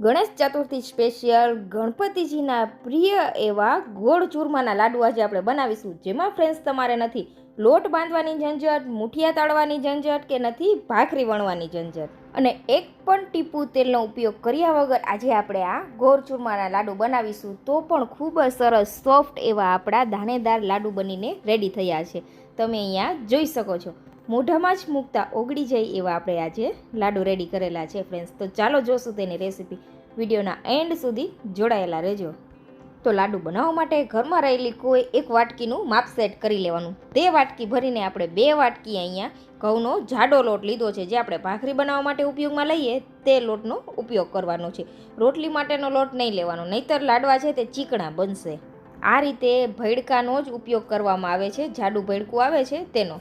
Ganesh Chaturthi special ગણપતિજીના પ્રિય એવા ગોળ ચૂરમાના લાડુ આજે આપણે બનાવીશું. જેમાં ફ્રેન્ડ્સ તમારે નથી લોટ બાંધવાની ઝંઝટ, મુઠિયા તાળવાની ઝંઝટ કે નથી ભાખરી વણવાની ઝંઝટ. અને એક પણ ટીપુ તેલનો ઉપયોગ કર્યા વગર આજે આપણે આ ગોળ ચૂરમાના લાડુ બનાવીશું. તો પણ ખૂબ જ સરસ સોફ્ટ એવા આપણા દાણેદાર લાડુ બનીને રેડી થયા છે. તમે અહીંયા જોઈ શકો છો. મોઢામાં જ મૂકતા ઓગળી જાય એવા આપણે આજે લાડુ રેડી કરેલા છે ફ્રેન્ડ્સ તો ચાલો જોશું તેની રેસીપી વિડીયોના એન્ડ સુધી જોડાયેલા રહેજો. તો લાડુ બનાવવા માટે ઘરમાં રહેલી કોઈ એક વાટકીનું માપ સેટ કરી લેવાનું. તે વાટકી ભરીને આપણે બે વાટકી અહીંયા ઘઉંનો જાડો લોટ લીધો છે, જે આપણે ભાખરી બનાવવા માટે ઉપયોગમાં લઈએ તે લોટનો ઉપયોગ કરવાનો છે. રોટલી માટેનો લોટ નહીં લેવાનો, નહીતર લાડવા છે તે ચીકણા બનશે. આ રીતે ભેડકાનો જ ઉપયોગ કરવામાં આવે છે, જાડું ભેડકું આવે છે તેનો.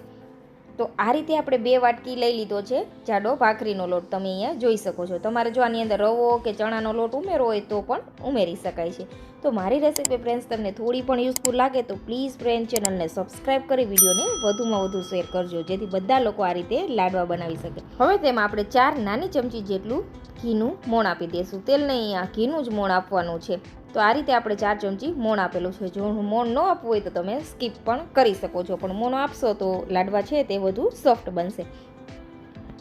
તો આ રીતે આપણે બે વાટકી લઈ લીધો છે જાડો ભાખરીનો લોટ. તમે અહીંયા જોઈ શકો છો. તમારે જો આની અંદર રવો કે ચણાનો લોટ ઉમેરવો હોય તો પણ ઉમેરી શકાય છે. તો મારી રેસીપી ફ્રેન્ડ્સ તમને થોડી પણ યુઝફુલ લાગે તો પ્લીઝ ફ્રેન્ડ ચેનલને સબસ્ક્રાઈબ કરી વિડીયોને વધુમાં વધુ શેર કરજો, જેથી બધા લોકો આ રીતે લાડવા બનાવી શકે. હવે તેમાં આપણે ચાર નાની ચમચી જેટલું ઘીનું મોણ આપી દઈશું. તેલને અહીંયા ઘીનું જ મોણ આપવાનું છે. તો આ રીતે આપણે ચાર ચમચી મોણ આપેલું છે. જો મોણ ન આપવું હોય તો તમે સ્કીપ પણ કરી શકો છો. પણ મોણ આપશો તો લાડવા છે તે વધુ સોફ્ટ બનશે.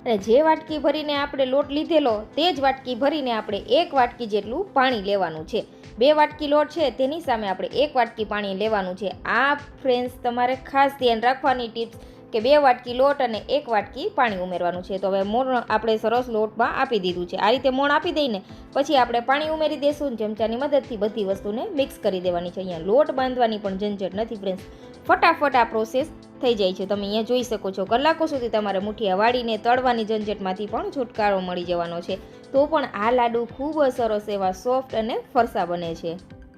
અને જે વાટકી ભરીને આપણે લોટ લીધેલો તે જ વાટકી ભરીને આપણે એક વાટકી જેટલું પાણી લેવાનું છે. બે વાટકી લોટ છે તેની સામે આપણે એક વાટકી પાણી લેવાનું છે. આ ફ્રેન્ડ્સ તમારે ખાસ ધ્યાન રાખવાની ટિપ્સ કે બે વાટકી લોટ અને એક વાટકી પાણી ઉમેરવાનું છે. તો હવે મોણ આપણે સરસ લોટમાં આપી દીધું છે. આ રીતે મોણ આપી દઈને પછી આપણે પાણી ઉમેરી દઈશું ચમચાની મદદથી બધી વસ્તુને મિક્સ કરી દેવાની છે. અહીંયા લોટ બાંધવાની પણ ઝંઝટ નથી ફ્રેન્ડ્સ ફટાફટ આ પ્રોસેસ થઈ જાય છે. તમે અહીંયા જોઈ શકો છો. કલાકો સુધી તમારે મુઠિયા વાળીને તળવાની ઝંઝટમાંથી પણ છુટકારો મળી જવાનો છે. તો પણ આ લાડુ ખૂબ સરસ એવા સોફ્ટ અને ફરસા બને છે.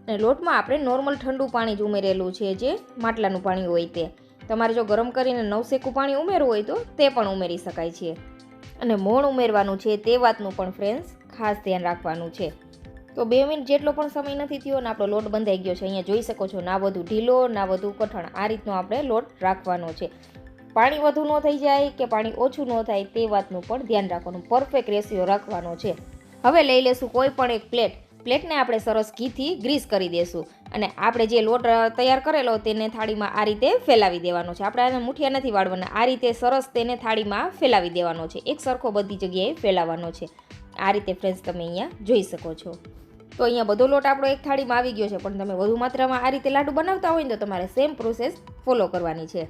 અને લોટમાં આપણે નોર્મલ ઠંડુ પાણી જ ઉમેરેલું છે જે માટલાનું પાણી હોય તે. તમારે જો ગરમ કરીને નવસેકું પાણી ઉમેરવું હોય તો તે પણ ઉમેરી શકાય છે. અને મોણ ઉમેરવાનું છે તે વાતનું પણ ફ્રેન્ડ્સ ખાસ ધ્યાન રાખવાનું છે. તો બે મિનિટ જેટલો પણ સમય નથી થયો અને આપણો લોટ બંધાઈ ગયો છે, અહીંયા જોઈ શકો છો ના વધુ ઢીલો, ના વધુ કઠણ, આ રીતનો આપણે લોટ રાખવાનો છે. પાણી વધુ ન થઈ જાય કે પાણી ઓછું ન થાય તે વાતનું પણ ધ્યાન રાખવાનું પરફેક્ટ રેશિયો રાખવાનો છે. હવે લઈ લેશું કોઈ પણ એક પ્લેટ પ્લેટને આપણે સરસ ઘીથી ગ્રીસ કરી દઈશું અને આપણે જે લોટ તૈયાર કરેલો તેને થાળીમાં આ રીતે ફેલાવી દેવાનો છે. આપણે આને મુઠિયા નથી વાળવાના. આ રીતે સરસ તેને થાળીમાં ફેલાવી દેવાનો છે. એક સરખો બધી જગ્યાએ ફેલાવવાનો છે. આ રીતે ફ્રેન્ડ્સ તમે અહીંયા જોઈ શકો છો. તો અહીંયા બધો લોટ આપણો એક થાળીમાં આવી ગયો છે. પણ તમે વધુ માત્રામાં આ રીતે લાડુ બનાવતા હોય ને તો તમારે સેમ પ્રોસેસ ફોલો કરવાની છે.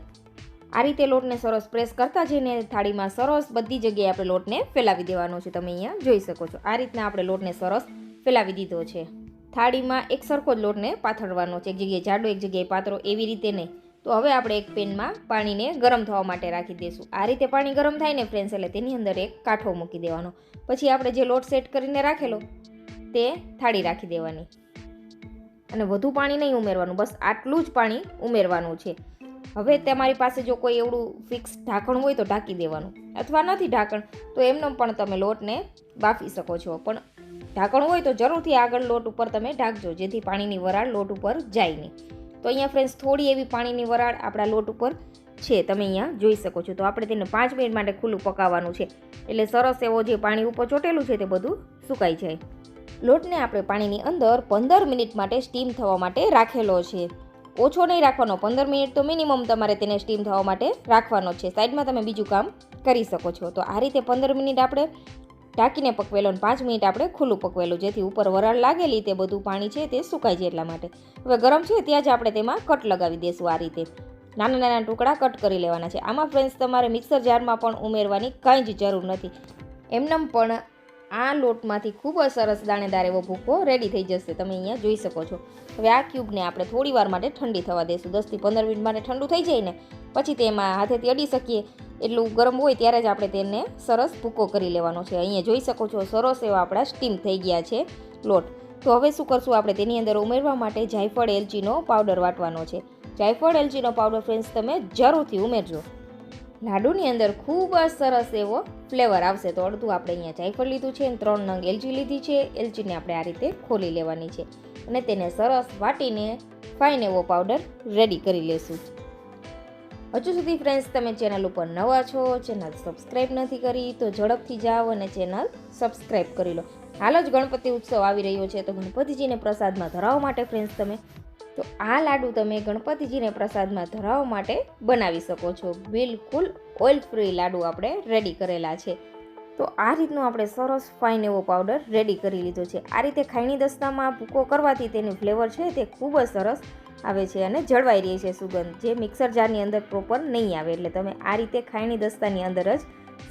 આ રીતે લોટને સરસ પ્રેસ કરતા જઈને થાળીમાં સરસ બધી જગ્યાએ આપણે લોટને ફેલાવી દેવાનો છે. તમે અહીંયા જોઈ શકો છો. આ રીતના આપણે લોટને સરસ ફેલાવી દીધો છે. થાળીમાં એક સરખો જ લોટને પાથરવાનો છે. એક જગ્યાએ જાડો, એક જગ્યાએ પાતળો એવી રીતે નહીં. તો હવે આપણે એક પેનમાં પાણીને ગરમ થવા માટે રાખી દઈશું. આ રીતે પાણી ગરમ થાય ને ફ્રેન્ડ્સ એટલે તેની અંદર એક કાંઠો મૂકી દેવાનો. પછી આપણે જે લોટ સેટ કરીને રાખેલો, તે થાળી રાખી દેવાની. અને વધુ પાણી નહીં ઉમેરવાનું, બસ આટલું જ પાણી ઉમેરવાનું છે. હવે તમારી પાસે જો કોઈ એવડું ફિક્સ ઢાંકણ હોય તો ઢાંકી દેવાનું. અથવા નથી ઢાંકણ, તો એમનો પણ તમે લોટને બાફી શકો છો. પણ ઢાંકણ હોય તો જરૂરથી આગળ લોટ ઉપર તમે ઢાંકજો, જેથી પાણીની વરાળ લોટ ઉપર જાય નહીં. તો અહીંયા ફ્રેન્ડ્સ થોડી એવી પાણીની વરાળ આપણા લોટ ઉપર છે, તમે અહીંયા જોઈ શકો છો. તો આપણે તેને પાંચ મિનિટ માટે ખુલ્લું પકાવવાનું છે. એટલે સરસ એવો જે પાણી ઉપર ચોટેલું છે તે બધું સુકાઈ જાય. લોટને આપણે પાણીની અંદર પંદર મિનિટ માટે સ્ટીમ થવા માટે રાખેલો છે. ઓછો નહીં રાખવાનો, પંદર મિનિટ તો મિનિમમ તમારે તેને સ્ટીમ થવા માટે રાખવાનો છે. સાઈડમાં તમે બીજું કામ કરી શકો છો. તો આ રીતે પંદર મિનિટ આપણે ઢાંકીને પકવેલો અને પાંચ મિનિટ આપણે ખુલ્લું પકવેલું, જેથી ઉપર વરાળ લાગેલી તે બધું પાણી છે તે સુકાઈ જાય એટલા માટે. હવે ગરમ છે ત્યાં જ આપણે તેમાં કટ લગાવી દઈશું આ રીતે. નાના નાના ટુકડા કટ કરી લેવાના છે. આમાં ફ્રેન્ડ્સ તમારે મિક્સર જારમાં પણ ઉમેરવાની કંઈ જ જરૂર નથી. એમનેમ પણ આ લોટમાંથી ખૂબ જ સરસ દાણેદાર એવો ભૂકો રેડી થઈ જશે. તમે અહીંયા જોઈ શકો છો. હવે આ ક્યુબને આપણે થોડી માટે ઠંડી થવા દઈશું દસથી પંદર મિનિટ માટે ઠંડુ થઈ જાય ને, પછી તેમાં હાથેથી અડી શકીએ. એટલું ગરમ હોય ત્યારે જ આપણે તેને સરસ ભૂકો કરી લેવાનો છે. અહીંયા જોઈ શકો છો, સરસ એવા આપણા સ્ટીમ થઈ ગયા છે લોટ. તો હવે શું કરશું આપણે તેની અંદર ઉમેરવા માટે જાયફળ એલચીનો પાવડર વાટવાનો છે. જાયફળ એલચીનો પાવડર ફ્રેન્ડ્સ તમે જરૂરથી ઉમેરજો. લાડુની અંદર ખૂબ જ સરસ એવો ફ્લેવર આવશે. તો અડધું આપણે અહીંયા જાયફળ લીધું છે અને ત્રણ નંગ એલચી લીધી છે. એલચીને આપણે આ રીતે ખોલી લેવાની છે. અને તેને સરસ વાટીને ફાઇન એવો પાવડર રેડી કરી લેશું. હજુ સુધી ફ્રેન્ડ્સ તમે ચેનલ ઉપર નવા છો ચેનલ સબસ્ક્રાઈબ નથી કરી, તો ઝડપથી જાઓ અને ચેનલ સબસ્ક્રાઈબ કરી લો. હાલ જ ગણપતિ ઉત્સવ આવી રહ્યો છે, તો ગણપતિજીને પ્રસાદમાં ધરાવવા માટે ફ્રેન્ડ્સ તમે. તો આ લાડુ તમે ગણપતિજીને પ્રસાદમાં ધરાવવા માટે બનાવી શકો છો. બિલકુલ ઓઇલ ફ્રી લાડુ આપણે રેડી કરેલા છે. તો આ રીતનો આપણે સરસ ફાઇન એવો પાવડર રેડી કરી લીધો છે. આ રીતે ખાયણી દસ્તામાં ભૂકો કરવાથી તેની ફ્લેવર છે તે ખૂબ જ સરસ આવે છે અને જળવાઈ રહી છે સુગંધ, જે મિક્સર જારની અંદર પ્રોપર નહીં આવે. એટલે તમે આ રીતે ખાયણી દસ્તાની અંદર જ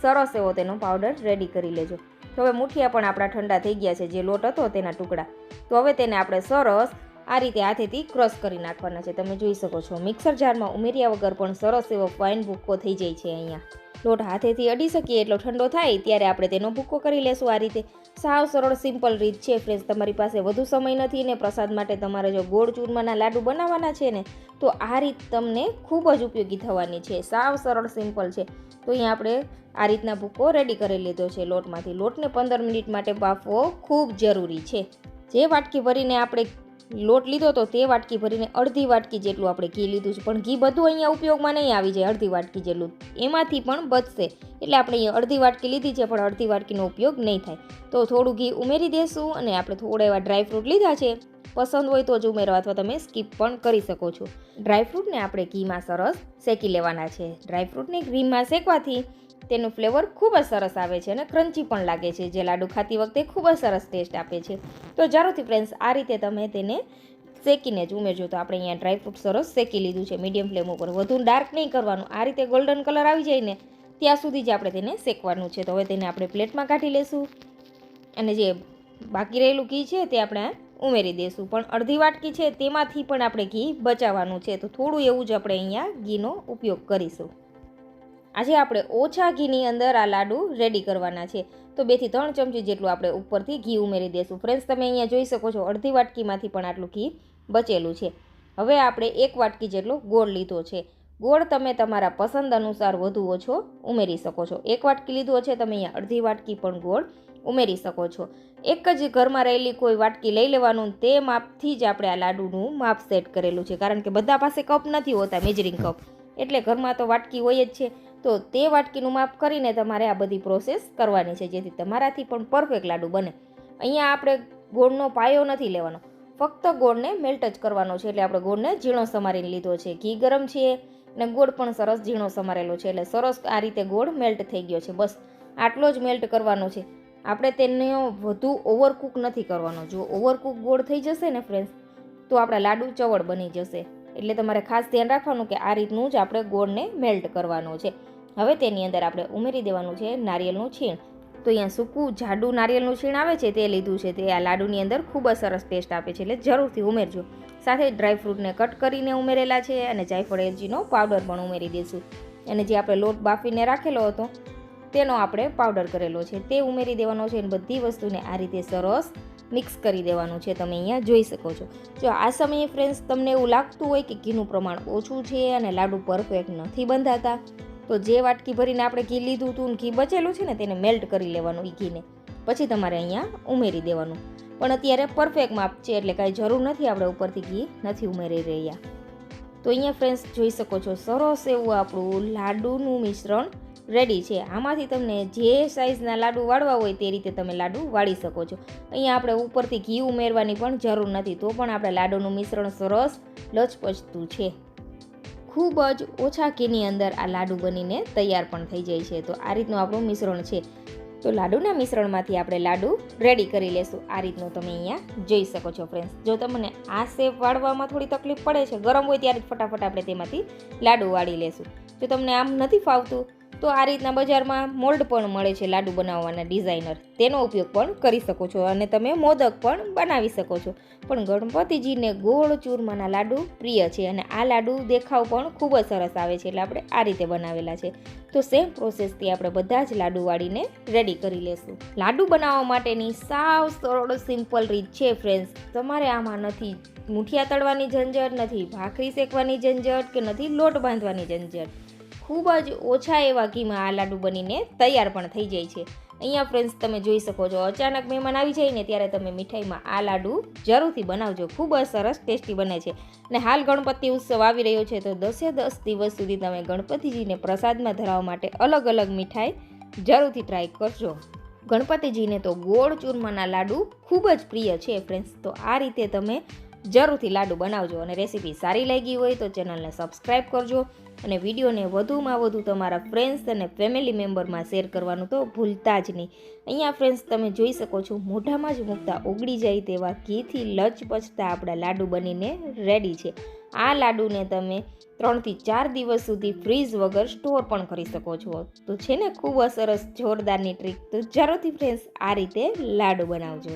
સરસ એવો તેનો પાવડર રેડી કરી લેજો. તો હવે મુઠિયા પણ આપણા ઠંડા થઈ ગયા છે, જે લોટ હતો તેના ટુકડા. તો હવે તેને આપણે સરસ આ રીતે હાથેથી ક્રશ કરી નાખવાના છે. તમે જોઈ શકો છો, મિક્સર જારમાં ઉમેર્યા વગર પણ સરસ એવો ફાઇન ભૂક્કો થઈ જાય છે અહીંયા. લોટ હાથેથી અડી શકીએ એટલો ઠંડો થાય ત્યારે આપણે તેનો ભૂક્કો કરી લેશું આ રીતે. સાવ સરળ, સિમ્પલ રીત છે ફ્રેન્ડ્સ, તમારી પાસે વધુ સમય નથી ને પ્રસાદ માટે તમારે જો ગોળ ચૂરમાના લાડુ બનાવવાના છે ને, તો આ રીત તમને ખૂબ જ ઉપયોગી થવાની છે. સાવ સરળ, સિમ્પલ છે. તો અહીંયા આપણે આ રીતના ભૂકો રેડી કરી લીધો છે લોટમાંથી. લોટને પંદર મિનિટ માટે બાફવો ખૂબ જરૂરી છે. જે વાટકી ભરીને આપણે લોટ લીધો તો તે વાટકી ભરીને અડધી વાટકી જેટલું આપણે ઘી લીધું છે. પણ ઘી બધું અહીંયા ઉપયોગમાં નહીં આવી જાય, અડધી વાટકી જેટલું. એમાંથી પણ બચશે. એટલે આપણે અહીંયા અડધી વાટકી લીધી છે, પણ અડધી વાટકીનો ઉપયોગ નહીં થાય. તો થોડું ઘી ઉમેરી દેશું અને આપણે થોડા એવા ડ્રાયફ્રૂટ લીધા છે. પસંદ હોય તો જ ઉમેરવા અથવા તમે સ્કીપ પણ કરી શકો છો. ડ્રાયફ્રૂટને આપણે ઘીમાં સરસ શેકી લેવાના છે. ડ્રાયફ્રૂટને ઘીમાં શેકવાથી તેનું ફ્લેવર ખૂબ જ સરસ આવે છે અને ક્રન્ચી પણ લાગે છે. જે લાડુ ખાતી વખતે ખૂબ જ સરસ ટેસ્ટ આપે છે. તો જરૂરથી ફ્રેન્ડ્સ આ રીતે તમે તેને શેકીને જ ઉમેરજો. તો આપણે અહીંયા ડ્રાયફ્રૂટ સરસ શેકી લીધું છે. મીડિયમ ફ્લેમ ઉપર. વધુ ડાર્ક નહીં કરવાનું. આ રીતે ગોલ્ડન કલર આવી જાય ને, ત્યાં સુધી જ આપણે તેને શેકવાનું છે. તો હવે તેને આપણે પ્લેટમાં કાઢી લેશું. અને જે બાકી રહેલું ઘી છે તે આપણે ઉમેરી દઈશું પણ અડધી વાટકી છે તેમાંથી પણ આપણે ઘી બચાવવાનું છે. તો થોડું એવું જ આપણે અહીંયા ઘીનો ઉપયોગ કરીશું. આજે આપણે ઓછા ઘીની અંદર આ લાડુ રેડી કરવાના છે. તો બેથી ત્રણ ચમચી જેટલું આપણે ઉપરથી ઘી ઉમેરી દઈશું ફ્રેન્ડ્સ તમે અહીંયા જોઈ શકો છો, અડધી વાટકીમાંથી પણ આટલું ઘી બચેલું છે. હવે આપણે એક વાટકી જેટલો ગોળ લીધો છે. ગોળ તમે તમારા પસંદ અનુસાર વધુ ઓછો ઉમેરી શકો છો. એક વાટકી લીધો છે, તમે અહીંયા અડધી વાટકી પણ ગોળ ઉમેરી શકો છો. એક જ ઘરમાં રહેલી કોઈ વાટકી લઈ લેવાનું, તે માપથી જ આપણે આ લાડુનું માપ સેટ કરેલું છે. કારણ કે બધા પાસે કપ નથી હોતા મેજરિંગ કપ એટલે ઘરમાં તો વાટકી હોય જ છે. તો તે વાટકીનું માપ કરીને તમારે આ બધી પ્રોસેસ કરવાની છે, જેથી તમારાથી પણ પરફેક્ટ લાડુ બને. અહીંયા આપણે ગોળનો પાયો નથી લેવાનો. ફક્ત ગોળને મેલ્ટ જ કરવાનો છે, એટલે આપણે ગોળને ઝીણો સમારીને લીધો છે. ઘી ગરમ છે અને ગોળ પણ સરસ ઝીણો સમારેલો છે, એટલે સરસ આ રીતે ગોળ મેલ્ટ થઈ ગયો છે. બસ, આટલો જ મેલ્ટ કરવાનો છે. આપણે તેનો વધુ ઓવરકુક નથી કરવાનો. જો ઓવરકુક ગોળ થઈ જશે ને ફ્રેન્ડ્સ તો આપણા લાડુ ચવળ બની જશે. એટલે તમારે ખાસ ધ્યાન રાખવાનું કે આ રીતનું જ આપણે ગોળને મેલ્ટ કરવાનો છે. હવે તેની અંદર આપણે ઉમેરી દેવાનું છે નારિયેળનું છીણ. તો અહીંયા સૂકું જાડું નારિયેળનું છીણ આવે છે તે લીધું છે. તે આ લાડુની અંદર ખૂબ જ સરસ ટેસ્ટ આપે છે એટલે જરૂરથી ઉમેરજો. સાથે ડ્રાયફ્રૂટને કટ કરીને ઉમેરેલા છે અને જાયફળ એલચીનો પાવડર પણ ઉમેરી દઈશું. અને જે આપણે લોટ બાફીને રાખેલો હતો તેનો આપણે પાવડર કરેલો છે. તે ઉમેરી દેવાનો છે અને બધી વસ્તુને આ રીતે સરસ મિક્સ કરી દેવાનું છે તમે અહીંયા જોઈ શકો છો. જો આ સમયે ફ્રેન્ડ્સ તમને એવું લાગતું હોય કે ઘીનું પ્રમાણ ઓછું છે અને લાડુ પરફેક્ટ નથી બંધાતા, તો જે વાટકી ભરીને આપણે ઘી લીધું હતું ઘી બચેલું છે ને તેને મેલ્ટ કરી લેવાનું એ ઘીને. પછી તમારે અહીંયા ઉમેરી દેવાનું. પણ અત્યારે પરફેક્ટ માપ છે એટલે કાંઈ જરૂર નથી આપણે ઉપરથી ઘી નથી ઉમેરી રહ્યા. તો અહીંયા ફ્રેન્ડ્સ જોઈ શકો છો, સરસ એવું આપણું લાડુનું મિશ્રણ રેડી છે. આમાંથી તમને જે સાઇઝના લાડુ વાળવા હોય તે રીતે તમે લાડુ વાળી શકો છો. અહીંયા આપણે ઉપરથી ઘી ઉમેરવાની પણ જરૂર નથી, તો પણ આપણે લાડુનું મિશ્રણ સરસ લચપચતું છે. ખૂબ જ ઓછા ઘીની અંદર આ લાડુ બનીને તૈયાર પણ થઈ જાય છે. તો આ રીતનું આપણું મિશ્રણ છે. તો લાડુના મિશ્રણમાંથી આપણે લાડુ રેડી કરી લેશું. આ રીતનું તમે અહીંયા જોઈ શકો છો ફ્રેન્ડ્સ જો તમને આ શેપ વાળવામાં થોડી તકલીફ પડે છે, ગરમ હોય ત્યારે ફટાફટ આપણે તેમાંથી લાડુ વાળી લેશું. જો તમને આમ નથી ફાવતું તો આ રીતના બજારમાં મોલ્ડ પણ મળે છે લાડુ બનાવવાના ડિઝાઇનર તેનો ઉપયોગ પણ કરી શકો છો અને તમે મોદક પણ બનાવી શકો છો. પણ ગણપતિજીને ગોળ ચૂરમાના લાડુ પ્રિય છે અને આ લાડુ દેખાવ પણ ખૂબ જ સરસ આવે છે એટલે આપણે આ રીતે બનાવેલા છે. તો સેમ પ્રોસેસથી આપણે બધા જ લાડુ વાળીને રેડી કરી લેશું. લાડુ બનાવવા માટેની સાવ સરળ સિમ્પલ રીત છે ફ્રેન્ડ્સ તમારે આમાં નથી મુઠિયા તળવાની ઝંઝટ, નથી ભાખરી શેકવાની ઝંઝટ કે નથી લોટ બાંધવાની ઝંઝટ. ખૂબ જ ઓછા એવા ઘીમાં આ લાડુ બનીને તૈયાર પણ થઈ જાય છે. અહીંયા ફ્રેન્ડ્સ તમે જોઈ શકો છો, અચાનક મહેમાન આવી જાય ને ત્યારે તમે મીઠાઈમાં આ લાડુ જરૂરથી બનાવજો. ખૂબ જ સરસ ટેસ્ટી બને છે. અને હાલ ગણપતિ ઉત્સવ આવી રહ્યો છે, તો દસે દસ દિવસ સુધી તમે ગણપતિજીને પ્રસાદમાં ધરાવવા માટે અલગ અલગ મીઠાઈ જરૂરથી ટ્રાય કરજો. ગણપતિજીને તો ગોળ ચૂરમાના લાડુ ખૂબ જ પ્રિય છે ફ્રેન્ડ્સ તો આ રીતે તમે જરૂરથી લાડુ બનાવજો અને રેસીપી સારી લાગી હોય તો ચેનલને સબસ્ક્રાઈબ કરજો અને વિડીયોને વધુમાં વધુ તમારા ફ્રેન્ડ્સ અને ફેમિલી મેમ્બરમાં શેર કરવાનું તો ભૂલતા જ નહીં. અહીંયા ફ્રેન્ડ્સ તમે જોઈ શકો છો, મોઢામાં જ મૂકતા ઓગળી જાય તેવા ઘીથી લચપચતા આપણા લાડુ બનીને રેડી છે. આ લાડુને તમે ત્રણથી ચાર દિવસ સુધી ફ્રીઝ વગર સ્ટોર પણ કરી શકો છો. તો છે ને, ખૂબ સરસ, જોરદારની ટ્રીક તો જરૂરથી ફ્રેન્ડ્સ આ રીતે લાડુ બનાવજો.